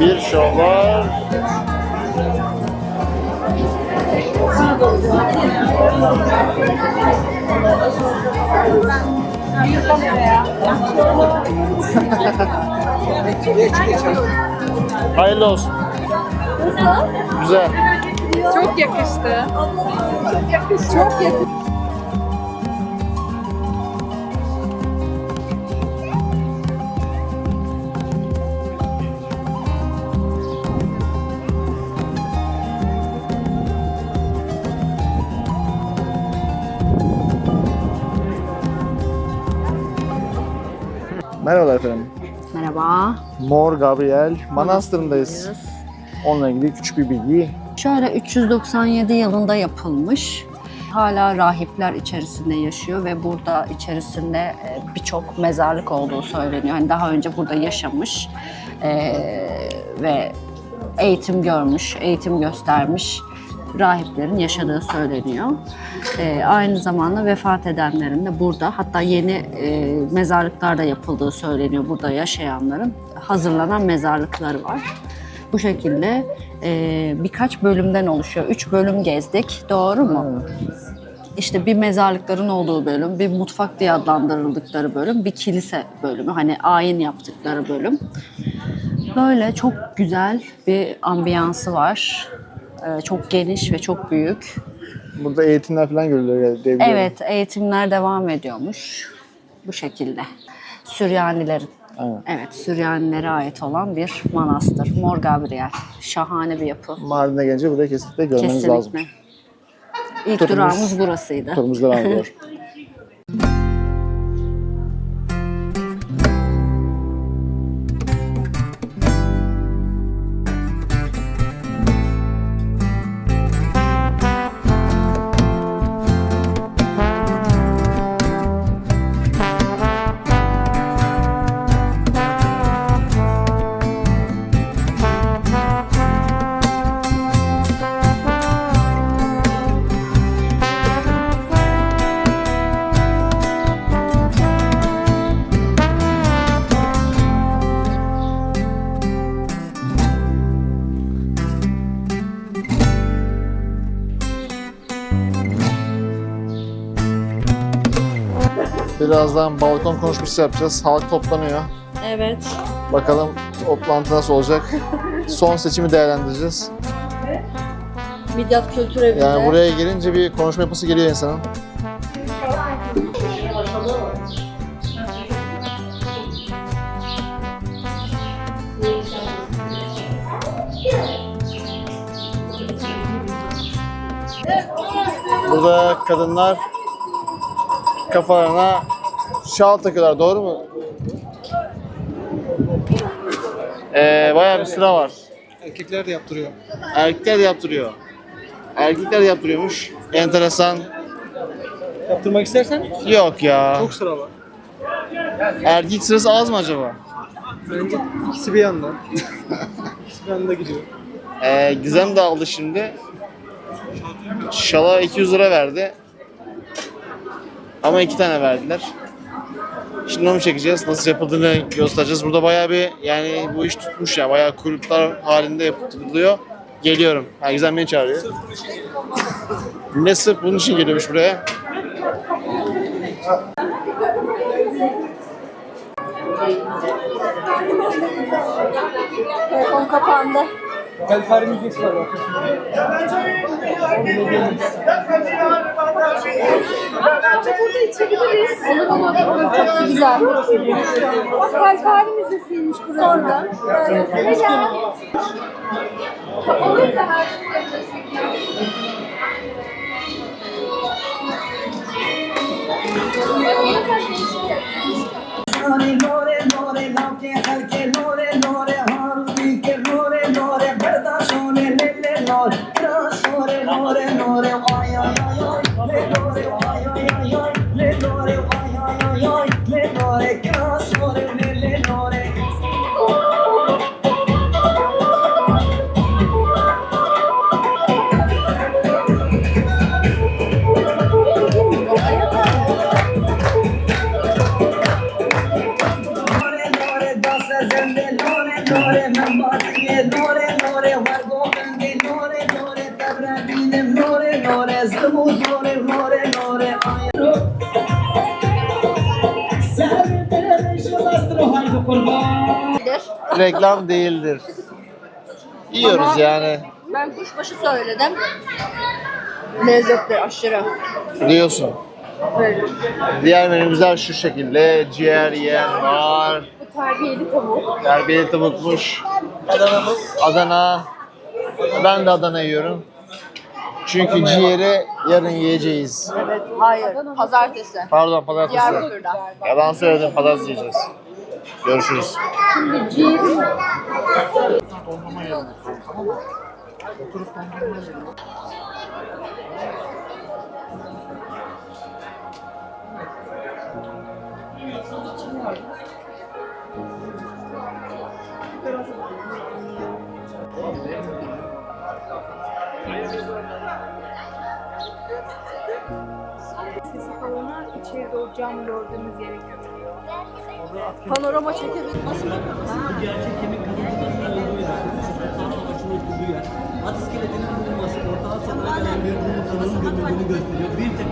Bir şov var. Hayırlı olsun. Güzel. Çok yakıştı. Çok yakıştı. Çok yakıştı. Merhabalar efendim. Merhaba. Mor Gabriel Manastırı'ndayız. Onunla ilgili küçük bir bilgi. Şöyle 397 yılında yapılmış. Hala rahipler içerisinde yaşıyor ve burada içerisinde e, birçok mezarlık olduğu söyleniyor. Yani daha önce burada yaşamış e, ve eğitim görmüş, eğitim göstermiş rahiplerin yaşadığı söyleniyor. E, aynı zamanda vefat edenlerin de burada hatta yeni e, mezarlıklar da yapıldığı söyleniyor burada yaşayanların. Hazırlanan mezarlıkları var. Bu şekilde e, birkaç bölümden oluşuyor. Üç bölüm gezdik, doğru mu? İşte bir mezarlıkların olduğu bölüm, bir mutfak diye adlandırıldıkları bölüm, bir kilise bölümü. Hani ayin yaptıkları bölüm. Böyle çok güzel bir ambiyansı var. Ee, çok geniş ve çok büyük. Burada eğitimler falan görülüyor diye. Evet, eğitimler devam ediyormuş. Bu şekilde. Süryanilerin. Evet. Evet, Süryanilere ait olan bir manastır. Mor Gabriel. Şahane bir yapı. Mardin'e gelince burayı kesinlikle görmeniz Kesinlikle. lazım. İlk Turumuz- durağımız burasıydı. Turumuz devam ediyor. Birazdan balkon konuşması yapacağız. Halk toplanıyor. Evet. Bakalım toplantı nasıl olacak. Son seçimi değerlendireceğiz. Midyat Kültür Evi'nde. Yani buraya gelince bir konuşma yapısı geliyor insanın. Burada kadınlar kafalarına şal takıyorlar, doğru mu? Ee, bayağı bir sıra var. Erkekler de yaptırıyor. Erkekler de yaptırıyor. Erkekler de yaptırıyormuş. Enteresan. Yaptırmak istersen Yok ya. çok sıra var. Erkek sırası az mı acaba? Bence ikisi bir yanda. ikisi bir yanda gidiyor. Ee, Gizem de aldı şimdi. Şala 200 lira verdi. Ama iki tane verdiler. Şimdi onu çekeceğiz. Nasıl yapıldığını göstereceğiz. Burada bayağı bir yani bu iş tutmuş ya. Bayağı kulüpler halinde yapılıyor. Geliyorum. Gizem beni çağırıyor. Ne sırf bunun için geliyormuş buraya. Telefon kapandı. Gel fare müziği var bak. Burada içebiliriz. Olur olur. Çok güzel. Bak Kalkari Müzesi'ymiş burası da. Gel? Olur da her Lore, lore, lore, lauke, halke, lore, lore, harbi, れ。Reklam değildir. Yiyoruz Ama- yani. Ben kuşbaşı söyledim. Lezzetli aşırı. Diyorsun. Böyle. Diğer menümüzler şu şekilde. Ciğer yiyen var. Bu terbiyeli tavuk. Terbiyeli tavukmuş. Adana'mız. Adana. Ben de Adana yiyorum. Çünkü ciğeri yarın yiyeceğiz. Evet. Hayır. Pazartesi. Pardon pazartesi. Diyarbakır'da. Yalan söyledim pazartesi yiyeceğiz. Görüşürüz. Sesi falana içeride o cam gördüğümüz yere götürüyor. Panorama çekebilir. gerçek kemik kalıntılarının olduğu yer, Kutsal Savaşı'nın olduğu yer, at iskeletinin bulunması, Orta Asya'da gelen bir komutanın gömüldüğünü gösteriyor. Bir tek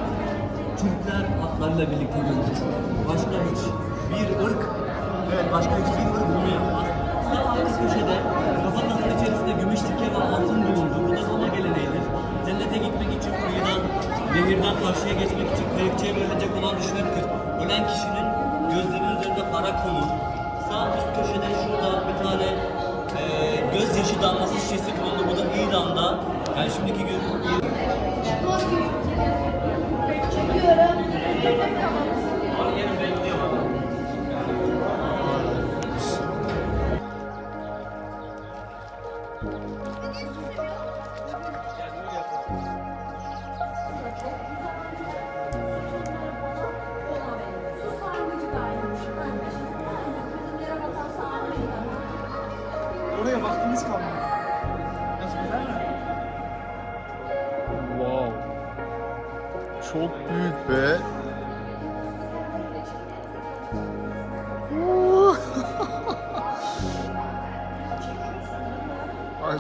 Türkler atlarla birlikte gömülür. Başka hiç bir ırk, evet başka hiçbir ırk bunu yapmaz. Sağ alt köşede kafatasının içerisinde gümüş sikke ve altın bulundu. Bu da Roma geleneğidir. Cennete gitmek için kuyudan, nehirden karşıya geçmek için kayıkçıya verilecek olan rüşvettir. Ölen kişinin gözlerinin konur. Sağ üst köşede şurada bir tane e, gözyaşı damlası şişesi bulundu. Bu da İran'da. Yani şimdiki gün Oraya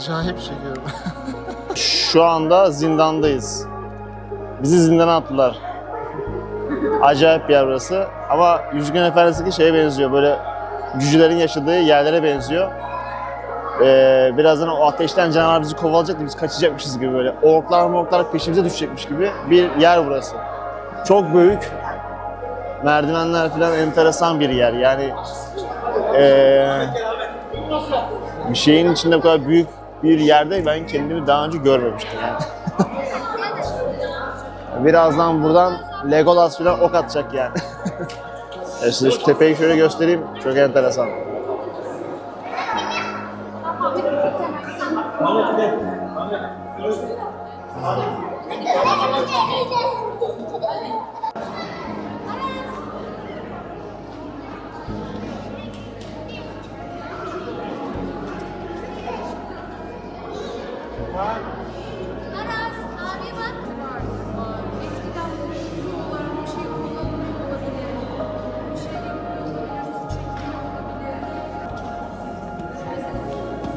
Acayip çekiyorum. Şu anda zindandayız. Bizi zindana attılar. Acayip bir yer burası. Ama Yüzgün Efendisi'ndeki şeye benziyor. Böyle cücelerin yaşadığı yerlere benziyor. Ee, birazdan o ateşten canavar bizi kovalayacak da biz kaçacakmışız gibi böyle. Orklar morklar peşimize düşecekmiş gibi bir yer burası. Çok büyük. Merdivenler falan enteresan bir yer. Yani ee, bir şeyin içinde bu kadar büyük bir yerde ben kendimi daha önce görmemiştim yani. Birazdan buradan Legolas falan ok atacak yani. E size şu tepeyi şöyle göstereyim. Çok enteresan.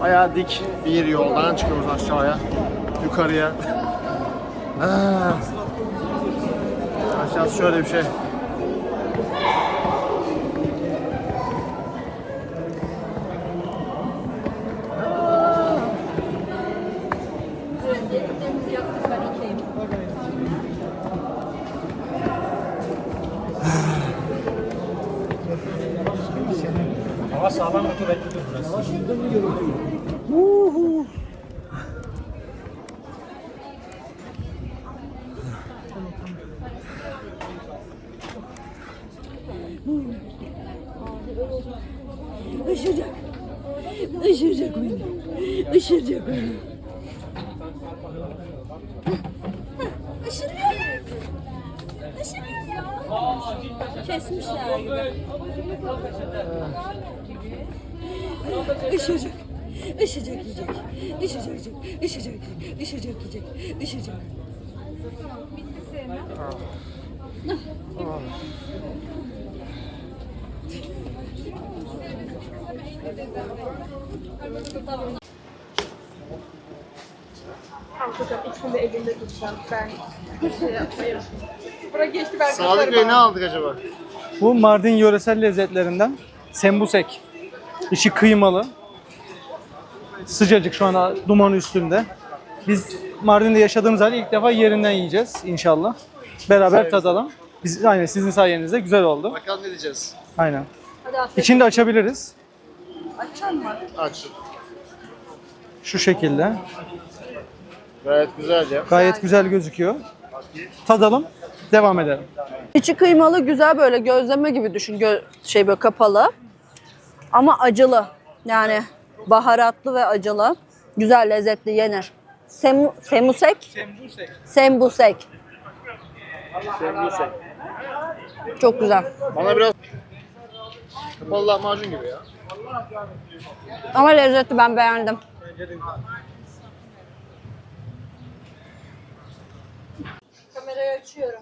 Bayağı dik bir yoldan çıkıyoruz aşağıya. Yukarıya. Ah. Aşağısı şöyle bir şey. Işıracak. Işıracak beni. Işıracak beni. Işırıyor. Işırıyor ya. Kesmişler gibi. Işıracak. Işıracak yiyecek. Işıracak yiyecek. Işıracak yiyecek. Işıracak yiyecek. Işıracak. Hocam ikisini de elinde tutacağım. Ben şey yapmayayım. Bura geçti ben Sadık Bey ne aldık acaba? Bu Mardin yöresel lezzetlerinden sembusek. İçi kıymalı. Sıcacık şu an duman üstünde. Biz Mardin'de yaşadığımız halde ilk defa yerinden yiyeceğiz inşallah. Beraber tadalım. Biz, aynen sizin sayenizde güzel oldu. Bakalım ne diyeceğiz. Aynen. İçini de açabiliriz. Aç. Şu şekilde. Gayet güzel ya. Gayet güzel gözüküyor. Tadalım. Devam edelim. İçi kıymalı güzel böyle gözleme gibi düşün. Gö- şey böyle kapalı. Ama acılı. Yani baharatlı ve acılı. Güzel lezzetli yenir. Semu, semusek? Sembusek. Çok güzel. Bana biraz kapalı lahmacun gibi ya. Ama lezzetli ben beğendim. Kamerayı açıyorum.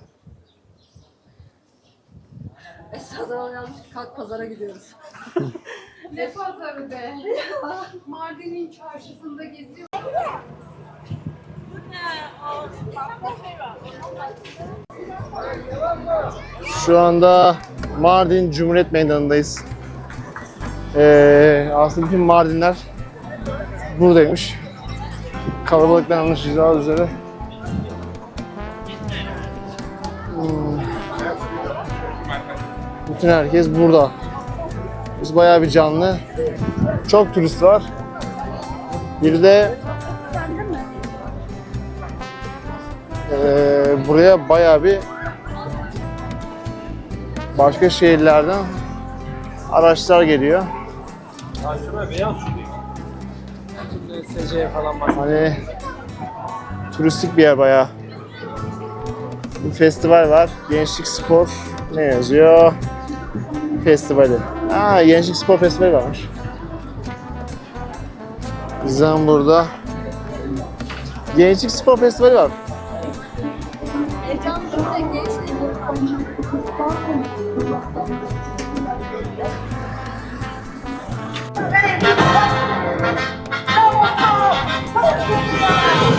Esra'dan yanlış kalk pazara gidiyoruz. Ne pazarı be? Mardin'in çarşısında geziyor. Şu anda Mardin Cumhuriyet Meydanı'ndayız. Ee, aslında bütün Mardinler buradaymış. Kalabalıktan anlaşılacağı üzere. Hmm. Bütün herkes burada. Biz bayağı bir canlı. Çok turist var. Bir de ee, buraya bayağı bir başka şehirlerden araçlar geliyor. Hani turistik bir yer bayağı. Bir festival var. Gençlik Spor ne yazıyor? Festivali. Aa, Gençlik Spor Festivali varmış. Bizden burada Gençlik Spor Festivali var.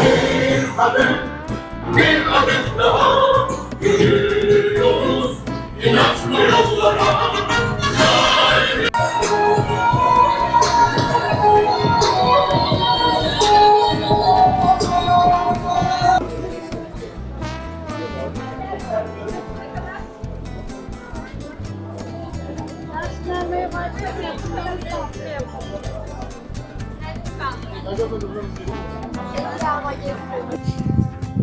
Bir adım, bir adım daha yürüyoruz inatlı yollara.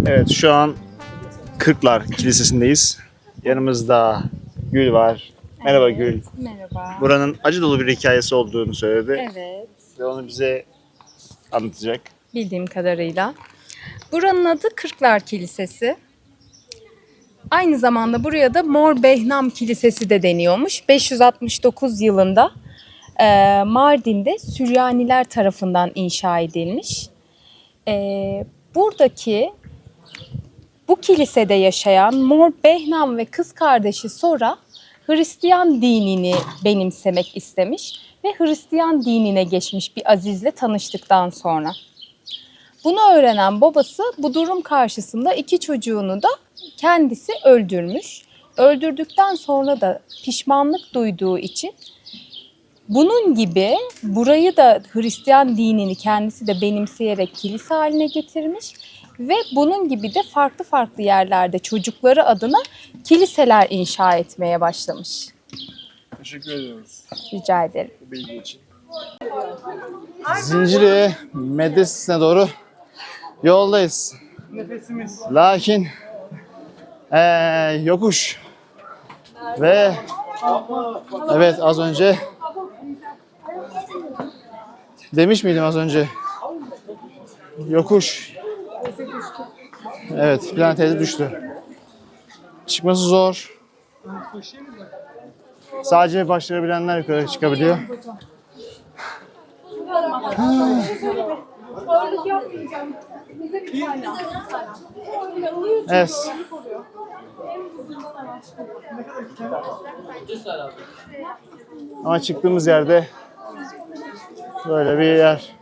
Evet şu an Kırklar Kilisesi'ndeyiz. Yanımızda Gül var. Merhaba Gül. Merhaba. Buranın acı dolu bir hikayesi olduğunu söyledi. Evet, Ve onu bize anlatacak. bildiğim kadarıyla. Buranın adı Kırklar Kilisesi. Aynı zamanda buraya da Mor Behnam Kilisesi de deniyormuş. 569 yılında e, Mardin'de Süryaniler tarafından inşa edilmiş. E, buradaki bu kilisede yaşayan Mor Behnam ve kız kardeşi Sora Hristiyan dinini benimsemek istemiş ve Hristiyan dinine geçmiş bir Aziz'le tanıştıktan sonra. Bunu öğrenen babası bu durum karşısında iki çocuğunu da kendisi öldürmüş. Öldürdükten sonra da pişmanlık duyduğu için bunun gibi burayı da Hristiyan dinini kendisi de benimseyerek kilise haline getirmiş ve bunun gibi de farklı farklı yerlerde çocukları adına kiliseler inşa etmeye başlamış. Teşekkür ediyoruz Rica ederim. bu bilgi için. Zincirli'ye medresesine doğru yoldayız. Nefesimiz. Lakin eee, yokuş ve evet az önce demiş miydim az önce? Yokuş. Evet tane teyze düştü. Çıkması zor. Sadece başarabilenler yukarı çıkabiliyor. Evet. Ama çıktığımız yerde Böyle bir yer.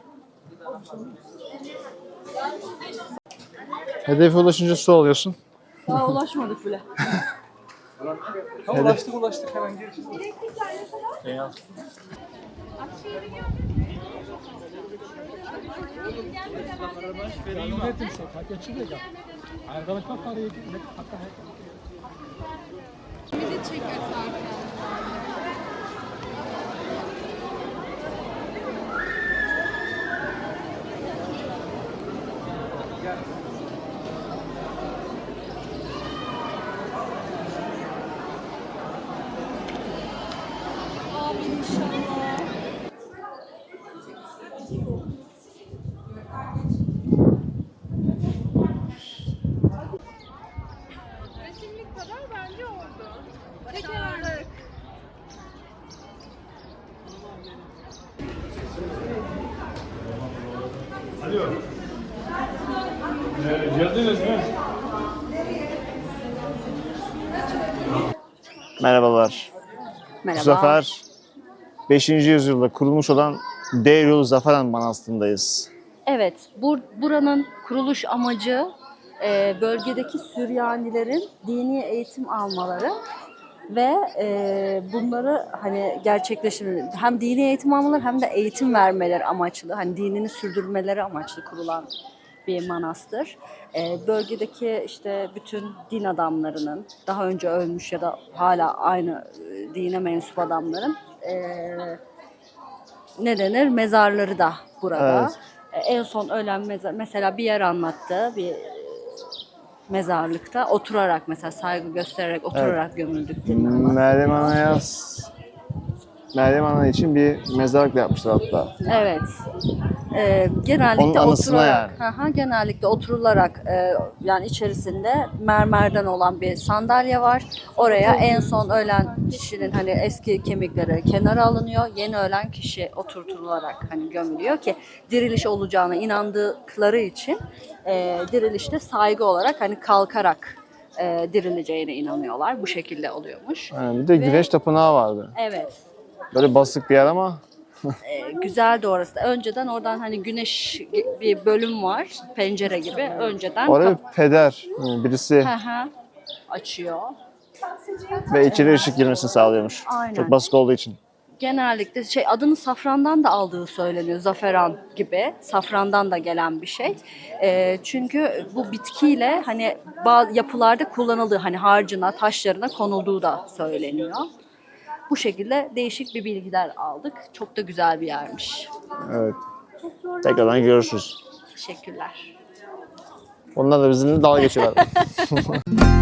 Hedefe ulaşınca su alıyorsun. Daha ulaşmadık bile. ulaştık ulaştık hemen gir. Resimlik kadar bence oldu. Tekerlek. Merhabalar. Merhaba. Bu sefer 5. yüzyılda kurulmuş olan Deryolu Zaferan Manastırı'ndayız. Evet, bu, buranın kuruluş amacı e, bölgedeki Süryanilerin dini eğitim almaları ve e, bunları hani gerçekleştirmeleri, hem dini eğitim almaları hem de eğitim vermeleri amaçlı, hani dinini sürdürmeleri amaçlı kurulan bir manastır. E, bölgedeki işte bütün din adamlarının, daha önce ölmüş ya da hala aynı e, dine mensup adamların e, ne denir mezarları da burada. Evet. E, En son ölen mezar mesela bir yer anlattı bir mezarlıkta oturarak mesela saygı göstererek oturarak gömüldüklerini anlattı. Meryem Ana'ya Meryem Ana için bir mezarlık da yapmışlar hatta. Evet. Ee, genellikle Onun anısına oturarak, Aha, genellikle oturularak e, yani içerisinde mermerden olan bir sandalye var. Oraya en son ölen kişinin hani eski kemikleri kenara alınıyor. Yeni ölen kişi oturtularak hani gömülüyor ki diriliş olacağına inandıkları için e, dirilişte saygı olarak hani kalkarak e, dirileceğine inanıyorlar. Bu şekilde oluyormuş. Yani bir de güneş tapınağı vardı. Evet. Böyle basık bir yer ama e, güzeldi orası da. Önceden oradan hani güneş bir bölüm var, pencere gibi. Önceden orada bir peder yani birisi Hı hı. açıyor. ve içeri ışık girmesini sağlıyormuş. Aynen. Çok basık olduğu için. Genellikle şey adını safrandan da aldığı söyleniyor. Zaferan gibi. Safrandan da gelen bir şey. E, çünkü bu bitkiyle hani bazı yapılarda kullanıldığı hani harcına, taşlarına konulduğu da söyleniyor. Bu şekilde değişik bir bilgiler aldık. Çok da güzel bir yermiş. Evet. Tekrardan görüşürüz. Teşekkürler. Onlar da bizimle dalga geçiyorlar.